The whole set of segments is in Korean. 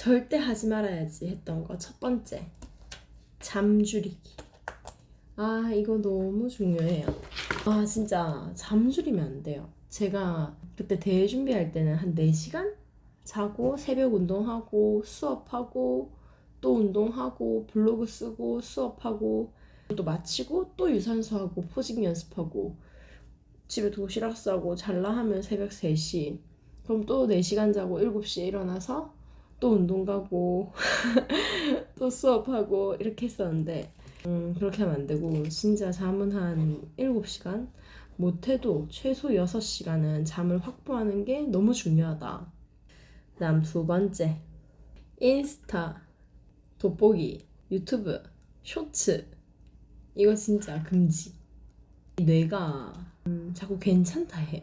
절대 하지 말아야지 했던 거. 첫 번째. 잠 줄이기. 아 이거 너무 중요해요. 아 진짜 잠 줄이면 안 돼요. 제가 그때 대회 준비할 때는 한 4시간 자고 새벽 운동하고 수업하고 또 운동하고 블로그 쓰고 수업하고 또 마치고 또 유산소하고 포징 연습하고 집에 도시락 싸고 잘라 하면 새벽 3시. 그럼 또 4시간 자고 7시에 일어나서 또 운동 가고 또 수업하고 이렇게 했었는데 음, 그렇게 하면 안 되고 진짜 잠은 한 7시간 못해도 최소 6시간은 잠을 확보하는 게 너무 중요하다. 다음 두 번째 인스타, 돋보기, 유튜브, 쇼츠 이거 진짜 금지. 뇌가 음, 자꾸 괜찮다 해요.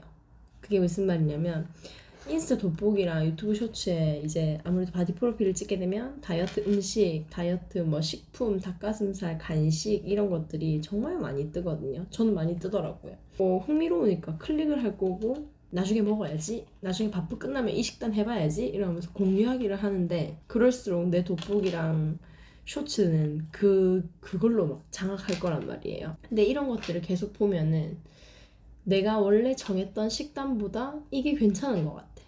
그게 무슨 말이냐면 인스타 돋보기랑 유튜브 쇼츠에 이제 아무래도 바디 프로필을 찍게 되면 다이어트 음식, 다이어트 뭐 식품, 닭가슴살, 간식 이런 것들이 정말 많이 뜨거든요. 저는 많이 뜨더라고요. 뭐 흥미로우니까 클릭을 할 거고 나중에 먹어야지, 나중에 바쁘 끝나면 이 식단 해봐야지 이러면서 공유하기를 하는데 그럴수록 내 돋보기랑 쇼츠는 그 그걸로 막 장악할 거란 말이에요. 근데 이런 것들을 계속 보면은 내가 원래 정했던 식단보다 이게 괜찮은 것 같아.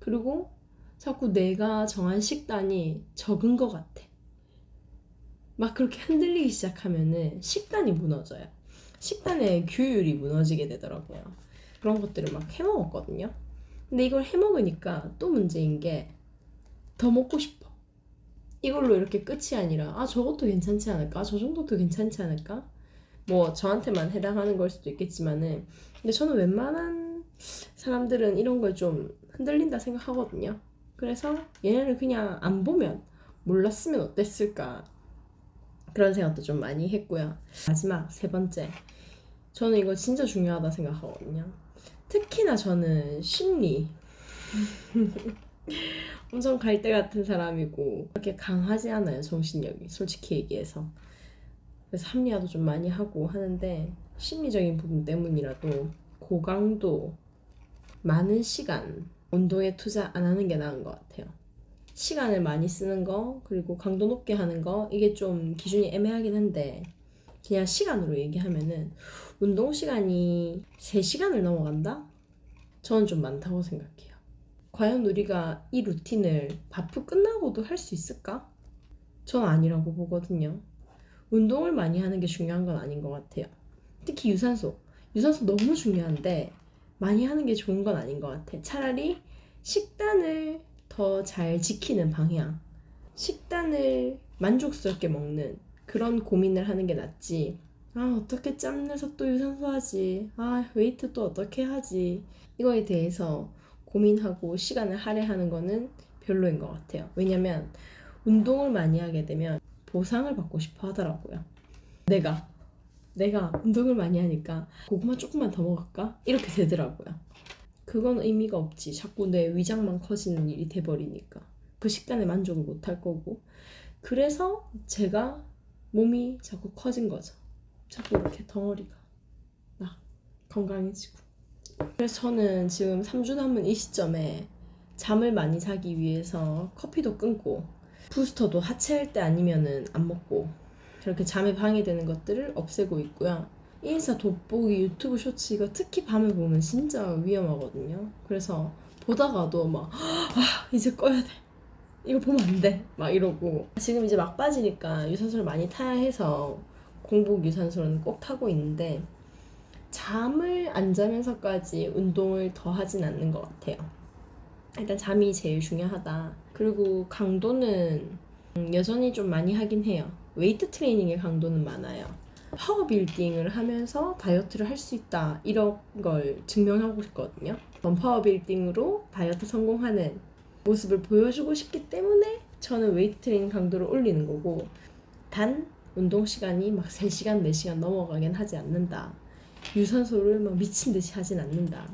그리고 자꾸 내가 정한 식단이 적은 것 같아. 막 그렇게 흔들리기 시작하면은 식단이 무너져요. 식단의 규율이 무너지게 되더라고요. 그런 것들을 막 해먹었거든요. 근데 이걸 해먹으니까 또 문제인 게 더 먹고 싶어. 이걸로 이렇게 끝이 아니라 아 저것도 괜찮지 않을까? 저 정도도 괜찮지 않을까? 뭐 저한테만 해당하는 걸 수도 있겠지만은 근데 저는 웬만한 사람들은 이런 걸 좀 흔들린다 생각하거든요. 그래서 얘네를 그냥 안 보면 몰랐으면 어땠을까 그런 생각도 좀 많이 했고요. 마지막 세 번째 저는 이거 진짜 중요하다 생각하거든요. 특히나 저는 심리 엄청 갈대 같은 사람이고 그렇게 강하지 않아요 정신력이 솔직히 얘기해서 그래서 합리화도 좀 많이 하고 하는데 심리적인 부분 때문이라도 고강도 많은 시간 운동에 투자 안 하는 게 나은 것 같아요. 시간을 많이 쓰는 거 그리고 강도 높게 하는 거 이게 좀 기준이 애매하긴 한데 그냥 시간으로 얘기하면은 운동 시간이 3시간을 넘어간다? 저는 좀 많다고 생각해요. 과연 우리가 이 루틴을 바쁘 끝나고도 할 수 있을까? 전 아니라고 보거든요. 운동을 많이 하는 게 중요한 건 아닌 것 같아요. 특히 유산소. 유산소 너무 중요한데 많이 하는 게 좋은 건 아닌 것 같아. 차라리 식단을 더 잘 지키는 방향. 식단을 만족스럽게 먹는 그런 고민을 하는 게 낫지. 아, 어떻게 짬내서 또 유산소 하지? 아, 웨이트 또 어떻게 하지? 이거에 대해서 고민하고 시간을 할애하는 거는 별로인 것 같아요. 왜냐면 운동을 많이 하게 되면 보상을 받고 싶어 하더라고요. 내가 내가 운동을 많이 하니까 고구마 조금만 더 먹을까? 이렇게 되더라고요. 그건 의미가 없지. 자꾸 내 위장만 커지는 일이 돼버리니까 그 식단에 만족을 못 할 거고 그래서 제가 몸이 자꾸 커진 거죠. 자꾸 이렇게 덩어리가 나 건강해지고 그래서 저는 지금 3주 남은 이 시점에 잠을 많이 자기 위해서 커피도 끊고 부스터도 하체할 때 아니면은 안 먹고 그렇게 잠에 방해되는 것들을 없애고 있고요. 인스타 돋보기 유튜브 쇼츠 이거 특히 밤에 보면 진짜 위험하거든요. 그래서 보다가도 막 아, 이제 꺼야 돼. 이거 보면 안 돼. 막 이러고 지금 이제 막 빠지니까 유산소를 많이 타야 해서 공복 유산소는 꼭 타고 있는데 잠을 안 자면서까지 운동을 더 하진 않는 것 같아요. 일단 잠이 제일 중요하다. 그리고 강도는 음, 여전히 좀 많이 하긴 해요. 웨이트 트레이닝의 강도는 많아요. 파워 빌딩을 하면서 다이어트를 할 수 있다. 이런 걸 증명하고 싶거든요. 그럼 파워 빌딩으로 다이어트 성공하는 모습을 보여주고 싶기 때문에 저는 웨이트 트레이닝 강도를 올리는 거고 단 운동 시간이 막 3시간, 4시간 넘어가긴 하지 않는다. 유산소를 막 미친 듯이 하진 않는다.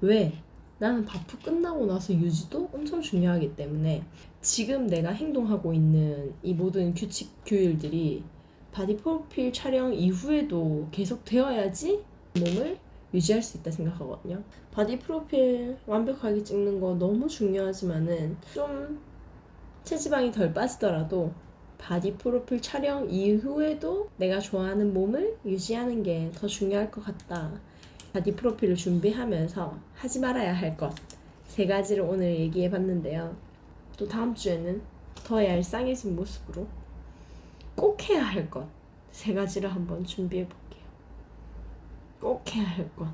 왜? 나는 바쁘 끝나고 나서 유지도 엄청 중요하기 때문에 지금 내가 행동하고 있는 이 모든 규칙 규율들이 바디 프로필 촬영 이후에도 계속 되어야지 몸을 유지할 수 있다 생각하거든요. 바디 프로필 완벽하게 찍는 거 너무 중요하지만은 좀 체지방이 덜 빠지더라도 바디 프로필 촬영 이후에도 내가 좋아하는 몸을 유지하는 게 더 중요할 것 같다. 바디 프로필을 준비하면서 하지 말아야 할 것 세 가지를 오늘 얘기해 봤는데요. 또 다음 주에는 더 얄쌍해진 모습으로 꼭 해야 할 것 세 가지를 한번 준비해 볼게요. 꼭 해야 할 것.